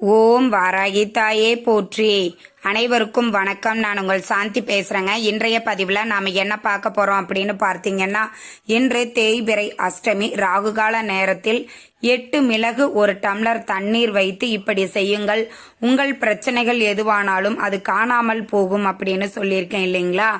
ஓம் வாராகி தாயே போற்றி. அனைவருக்கும் வணக்கம். நான் உங்கள் சாந்தி பேசுறேங்க. இன்றைய பதிவில் நாம என்ன பார்க்க போறோம் அப்படின்னு பார்த்தீங்கன்னா இன்று தேய்பிறை அஷ்டமி ராகுகால நேரத்தில் எட்டு மிளகு ஒரு டம்ளர் தண்ணீர் வைத்து இப்படி செய்யுங்கள். உங்கள் பிரச்சனைகள் எதுவானாலும் அது காணாமல் போகும் அப்படின்னு சொல்லியிருக்கேன் இல்லைங்களா?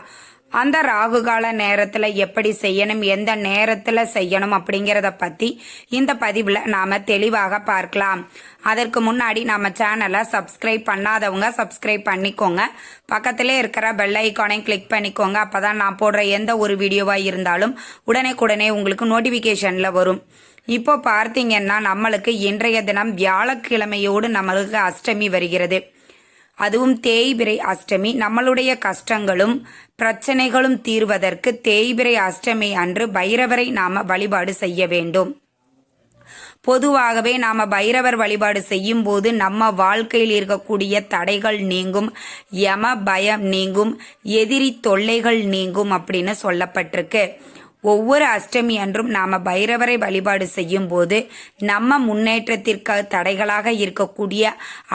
அந்த ராகுகால நேரத்துல எப்படி செய்யணும் எந்த நேரத்துல செய்யணும் அப்படிங்கறத பத்தி இந்த பதிவுல நாம தெளிவாக பார்க்கலாம். அதற்கு முன்னாடி நம்ம சேனலை சப்ஸ்கிரைப் பண்ணாதவங்க சப்ஸ்கிரைப் பண்ணிக்கோங்க. பக்கத்திலே இருக்கிற பெல் ஐக்கானை கிளிக் பண்ணிக்கோங்க. அப்பதான் நான் போடுற எந்த ஒரு வீடியோவா இருந்தாலும் உடனே உங்களுக்கு நோட்டிபிகேஷன்ல வரும். இப்போ பார்த்தீங்கன்னா நம்மளுக்கு இன்றைய தினம் வியாழக்கிழமையோடு நம்மளுக்கு அஷ்டமி வருகிறது. அதுவும் தேய்பிறை அஷ்டமி. நம்மளுடைய கஷ்டங்களும் பிரச்சனைகளும் தீர்வதற்கு தேய்பிறை அஷ்டமி அன்று பைரவரை நாம வழிபாடு செய்ய வேண்டும். பொதுவாகவே நாம பைரவர் வழிபாடு செய்யும் போது நம்ம வாழ்க்கையில் இருக்கக்கூடிய தடைகள் நீங்கும் யம பயம் நீங்கும் எதிரி தொல்லைகள் நீங்கும் அப்படின்னு சொல்லப்பட்டிருக்கு. ஒவ்வொரு அஷ்டமி அன்றும் நாம பைரவரை வழிபாடு செய்யும் போது நம்ம முன்னேற்றத்திற்கு தடைகளாக இருக்கக்கூடிய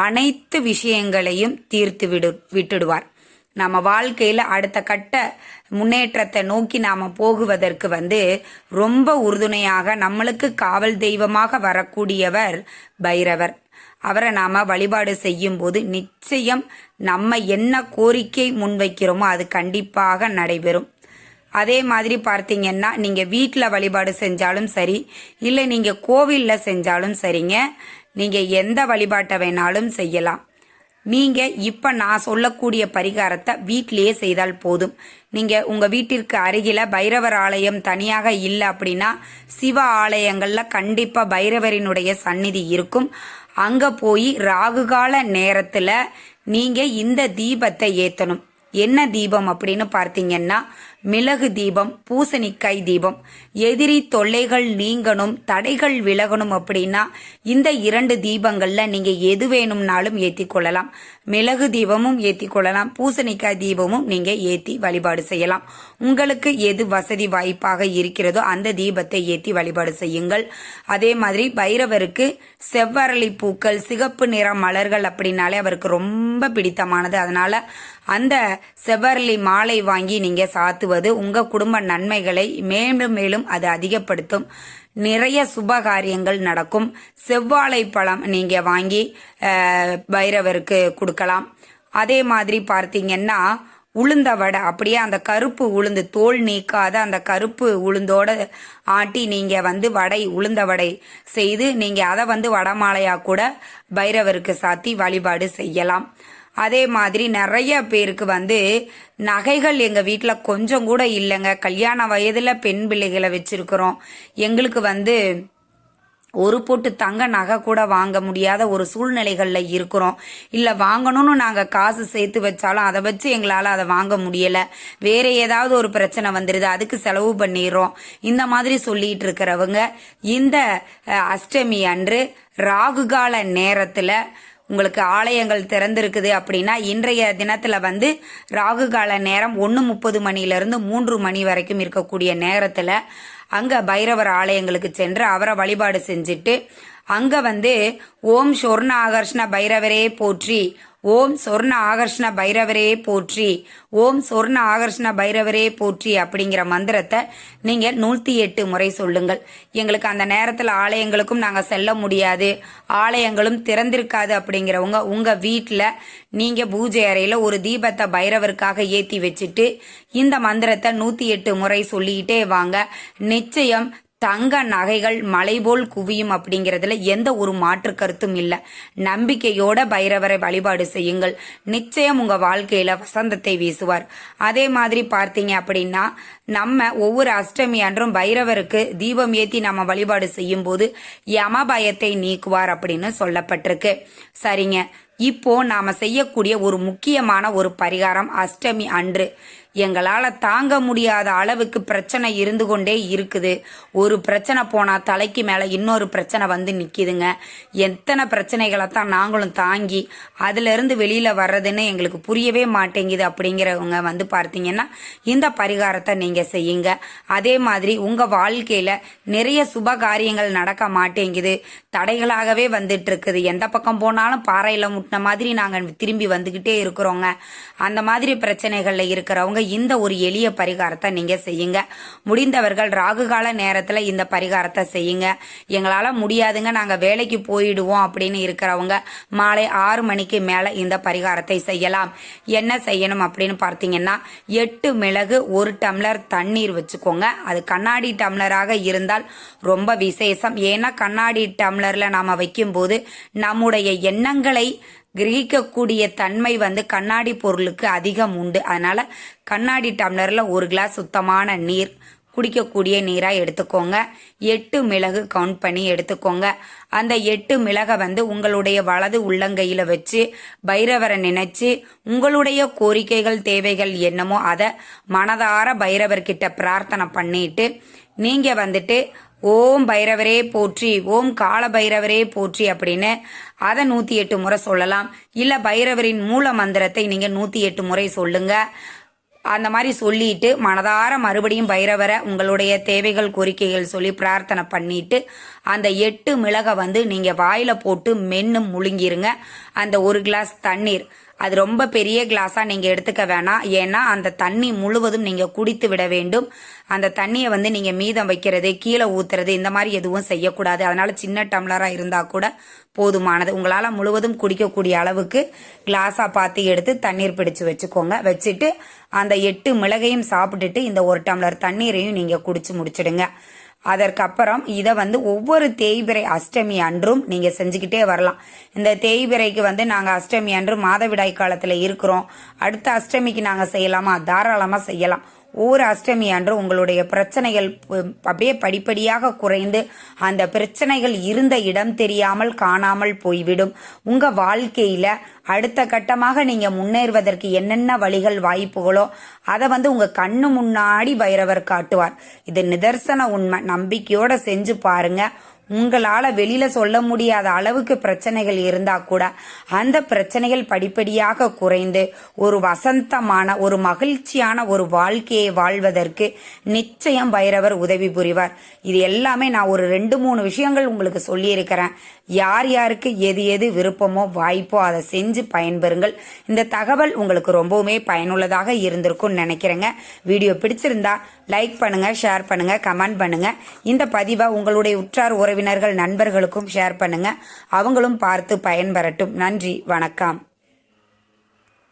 அனைத்து விஷயங்களையும் தீர்த்து விடு விட்டுடுவார். நம்ம வாழ்க்கையில் அடுத்த கட்ட முன்னேற்றத்தை நோக்கி நாம் போகுவதற்கு வந்து ரொம்ப உறுதுணையாக நம்மளுக்கு காவல் தெய்வமாக வரக்கூடியவர் பைரவர். அவரை நாம் வழிபாடு செய்யும் போது நிச்சயம் நம்ம என்ன கோரிக்கை முன்வைக்கிறோமோ அது கண்டிப்பாக நடைபெறும். அதே மாதிரி பார்த்தீங்கன்னா நீங்கள் வீட்டில் வழிபாடு செஞ்சாலும் சரி இல்லை நீங்கள் கோவிலில் செஞ்சாலும் சரிங்க நீங்கள் எந்த வழிபாட்டை வேணாலும் செய்யலாம். நீங்கள் இப்போ நான் சொல்லக்கூடிய பரிகாரத்தை வீட்டிலேயே செய்தால் போதும். நீங்கள் உங்கள் வீட்டிற்கு அருகில் பைரவர் ஆலயம் தனியாக இல்லை அப்படின்னா சிவ ஆலயங்களில் கண்டிப்பாக பைரவரினுடைய சந்நிதி இருக்கும். அங்கே போய் ராகுகால நேரத்தில் நீங்கள் இந்த தீபத்தை ஏற்றணும் என்ன தீபம் அப்படின்னு பார்த்தீங்கன்னா மிளகு தீபம் பூசணிக்காய் தீபம். எதிரி தொல்லைகள் நீங்கணும் தடைகள் விலகணும் அப்படின்னா இந்த இரண்டு தீபங்கள்ல நீங்க எது வேணும்னாலும் ஏத்தி கொள்ளலாம். மிளகு தீபமும் ஏத்தி கொள்ளலாம் பூசணிக்காய் தீபமும் நீங்க ஏத்தி வழிபாடு செய்யலாம். உங்களுக்கு எது வசதி வாய்ப்பாக இருக்கிறதோ அந்த தீபத்தை ஏத்தி வழிபாடு செய்யுங்கள். அதே மாதிரி பைரவருக்கு செவ்வரளி பூக்கள் சிகப்பு நிற மலர்கள் அப்படின்னாலே அவருக்கு ரொம்ப பிடித்தமானது. அதனால அந்த செவ்வரளி மாலை வாங்கி நீங்க செலுத்துவது உங்க குடும்ப நன்மைகளை மேலும் மேலும் அது அதிகப்படுத்தும். நிறைய சுபகாரியங்கள் நடக்கும். செவ்வாழை பழம் நீங்க வாங்கி பைரவருக்கு கொடுக்கலாம். அதே மாதிரி பார்த்தீங்கன்னா உளுந்த வடை அப்படியே அந்த கருப்பு உளுந்து தோல் நீக்காத அந்த கருப்பு உளுந்தோட ஆட்டி நீங்க வந்து வடை உளுந்த வடை செய்து நீங்க அதை வந்து வடமாலையா கூட பைரவருக்கு சாத்தி வழிபாடு செய்யலாம். அதே மாதிரி நிறைய பேருக்கு வந்து நகைகள் எங்கள் வீட்டில் கொஞ்சம் கூட இல்லைங்க. கல்யாண வயதில் பெண் பிள்ளைகளை வச்சிருக்கிறோம். எங்களுக்கு வந்து ஒரு பொட்டு தங்க நகை கூட வாங்க முடியாத ஒரு சூழ்நிலைகளில் இருக்கிறோம். இல்லை வாங்கணும்னு நாங்கள் காசு சேர்த்து வச்சாலும் அதை வச்சு எங்களால் அதை வாங்க முடியலை. வேற ஏதாவது ஒரு பிரச்சனை வந்துடுது அதுக்கு செலவு பண்ணிடுறோம். இந்த மாதிரி சொல்லிட்டு இருக்கிறவங்க இந்த அஷ்டமி அன்று ராகுகால நேரத்தில் உங்களுக்கு ஆலயங்கள் திறந்திருக்குது அப்படின்னா இன்றைய தினத்தில் வந்து ராகு கால நேரம் ஒன்று முப்பது மணியிலிருந்து மூன்று மணி வரைக்கும் இருக்கக்கூடிய நேரத்தில் அங்கே பைரவர் ஆலயங்களுக்கு சென்று அவரை வழிபாடு செஞ்சுட்டு அங்கே வந்து ஓம் சொர்ண ஆகர்ஷ்ண பைரவரே போற்றி ஓம் சொர்ண ஆகர்ஷ்ண பைரவரே போற்றி. ஓம் சொர்ண ஆகர்ஷ்ண பைரவரே போற்றி அப்படிங்கிற மந்திரத்தை நீங்கள் நூற்றி எட்டு முறை சொல்லுங்கள். எங்களுக்கு அந்த நேரத்தில் ஆலயங்களுக்கும் நாங்கள் செல்ல முடியாது. ஆலயங்களும் திறந்திருக்காது அப்படிங்கிறவங்க உங்கள் வீட்டில் நீங்கள் பூஜை அறையில் ஒரு தீபத்தை பைரவருக்காக ஏற்றி வச்சுட்டு இந்த மந்திரத்தை நூற்றி எட்டு முறை சொல்லிக்கிட்டே வாங்க. நிச்சயம் தங்க நகைகள் மலை போல் குவியும் அப்படிங்கிறதுல எந்த ஒரு மாற்று கருத்தும் இல்லை. நம்பிக்கையோட பைரவரை வழிபாடு செய்யுங்கள். நிச்சயம் உங்க வாழ்க்கையில வசந்தத்தை வீசுவார். அதே மாதிரி பார்த்தீங்க அப்படின்னா நம்ம ஒவ்வொரு அஷ்டமி அன்றும் பைரவருக்கு தீபம் ஏத்தி நம்ம வழிபாடு செய்யும் போது யம பயத்தை நீக்குவார் அப்படின்னு சொல்லப்பட்டிருக்கு. சரிங்க. இப்போ நாம செய்யக்கூடிய ஒரு முக்கியமான ஒரு பரிகாரம் அஷ்டமி அன்று. எங்களால் தாங்க முடியாத அளவுக்கு பிரச்சனை இருந்து கொண்டே இருக்குது. ஒரு பிரச்சனை போனால் தலைக்கு மேலே இன்னொரு பிரச்சனை வந்து நிற்கிதுங்க எத்தனை பிரச்சனைகளை தான் நாங்களும் தாங்கி அதிலிருந்து வெளியில் வர்றதுன்னு எங்களுக்கு புரியவே மாட்டேங்குது அப்படிங்கிறவங்க வந்து பார்த்தீங்கன்னா இந்த பரிகாரத்தை நீங்கள் செய்யுங்க. அதே மாதிரி உங்கள் வாழ்க்கையில் நிறைய சுப காரியங்கள் நடக்க மாட்டேங்குது. தடைகளாகவே வந்துட்டு இருக்குது எந்த பக்கம் போனாலும் பாறையில் முட்டின மாதிரி நாங்கள் திரும்பி வந்துக்கிட்டே இருக்கிறோங்க. அந்த மாதிரி பிரச்சனைகளில் இருக்கிறவங்க இந்த ஒரு எளிய பரிகாரத்தை நீங்கள் செய்யுங்க. முடிந்தவர்கள் ராகுகால நேரத்தில் இந்த பரிகாரத்தை செய்யுங்க. எங்களால் முடியாதுங்க நாங்கள் வேலைக்கு போயிடுவோம் அப்படின்னு இருக்கிறவங்க மாலை ஆறு மணிக்கு மேலே இந்த பரிகாரத்தை செய்யலாம். என்ன செய்யணும் அப்படின்னு பார்த்தீங்கன்னா எட்டு மிளகு ஒரு டம்ளர் தண்ணீர் வச்சுக்கோங்க. அது கண்ணாடி டம்ளராக இருந்தால் ரொம்ப விசேஷம். ஏன்னா கண்ணாடி டம்ளரில் நாம் வைக்கும்போது நம்முடைய எண்ணங்களை கிரகிக்கக்கூடிய தன்மை வந்து கண்ணாடி பொருளுக்கு அதிகம் உண்டு. அதனால கண்ணாடி டம்ளரில் ஒரு கிளாஸ் சுத்தமான நீர் குடிக்கக்கூடிய நீராக எடுத்துக்கோங்க. எட்டு மிளகு கவுண்ட் பண்ணி எடுத்துக்கோங்க. அந்த எட்டு மிளகை வந்து உங்களுடைய வலது உள்ளங்கையில் வச்சு பைரவரை நினைச்சு உங்களுடைய கோரிக்கைகள் தேவைகள் என்னமோ அதை மனதார பைரவர்கிட்ட பிரார்த்தனை பண்ணிட்டு நீங்கள் வந்துட்டு ஓம் பைரவரே போற்றி ஓம் கால பைரவரே போற்றி அப்படின்னு அதை நூத்தி எட்டு முறை சொல்லலாம். இல்ல பைரவரின் மூல மந்திரத்தை நீங்க நூத்தி எட்டு முறை சொல்லுங்க. அந்த மாதிரி சொல்லிட்டு மனதார மறுபடியும் பைரவரை உங்களுடைய தேவைகள் கோரிக்கைகள் சொல்லி பிரார்த்தனை பண்ணிட்டு அந்த எட்டு மிளகை வந்து நீங்க வாயில போட்டு மென்னு முழுங்கிருங்க. அந்த ஒரு கிளாஸ் தண்ணீர். அது ரொம்ப பெரிய கிளாஸாக நீங்கள் எடுத்துக்க வேணாம். ஏன்னா அந்த தண்ணி முழுவதும் நீங்கள் குடித்து விட வேண்டும். அந்த தண்ணியை வந்து நீங்கள் மீதம் வைக்கிறது கீழே ஊற்றுறது இந்த மாதிரி எதுவும் செய்யக்கூடாது. அதனால் சின்ன டம்ளராக இருந்தால் கூட போதுமானது. உங்களால் முழுவதும் குடிக்கக்கூடிய அளவுக்கு கிளாஸாக பார்த்து எடுத்து தண்ணீர் பிடிச்சு வச்சுக்கோங்க. வச்சுட்டு அந்த எட்டு மிளகையும் சாப்பிட்டுட்டு இந்த ஒரு டம்ளர் தண்ணீரையும் நீங்கள் குடிச்சு முடிச்சிடுங்க. அதற்கப்புறம் இதை வந்து ஒவ்வொரு தேய்பிறை அஷ்டமி அன்றும் நீங்கள் செஞ்சுக்கிட்டே வரலாம். இந்த தேய்பிறைக்கு வந்து நாங்கள் அஷ்டமி அன்று மாதவிடாய் காலத்தில் இருக்கிறோம். அடுத்த அஷ்டமிக்கு நாங்கள் செய்யலாமா? தாராளமாக செய்யலாம். ஒவ்வொரு அஷ்டமி அன்று உங்களுடைய பிரச்சனைகள் அப்படியே படிப்படியாக குறைந்து அந்த பிரச்சனைகள் இருந்த இடம் தெரியாமல் காணாமல் போய்விடும். உங்க வாழ்க்கையில அடுத்த கட்டமாக நீங்க முன்னேறுவதற்கு என்னென்ன வழிகள் வாய்ப்புகளோ அதை வந்து உங்க கண்ணு முன்னாடி பைரவர் காட்டுவார். இது நிதர்சன உண்மை. நம்பிக்கையோட செஞ்சு பாருங்க. உங்களால வெளியில சொல்ல முடியாத அளவுக்கு பிரச்சனைகள் இருந்தா கூட அந்த பிரச்சனைகள் படிப்படியாக குறைந்து ஒரு வசந்தமான ஒரு மகிழ்ச்சியான ஒரு வாழ்க்கையை வாழ்வதற்கு நிச்சயம் பைரவர் உதவி புரிவார். இது எல்லாமே நான் ஒரு ரெண்டு மூணு விஷயங்கள் உங்களுக்கு சொல்லியிருக்கிறேன். யார் யாருக்கு எது எது விருப்பமோ வாய்ப்போ அதை செஞ்சு பயன்பெறுங்கள். இந்த தகவல் உங்களுக்கு ரொம்பவுமே பயனுள்ளதாக இருந்திருக்கும்னு நினைக்கிறேங்க. வீடியோ பிடிச்சிருந்தா லைக் பண்ணுங்க ஷேர் பண்ணுங்க கமெண்ட் பண்ணுங்க. இந்த பதிவை உங்களுடைய உற்றார் உறவினர்கள் நண்பர்களுக்கும் ஷேர் பண்ணுங்க. அவங்களும் பார்த்து பயன்பெறட்டும். நன்றி வணக்கம்.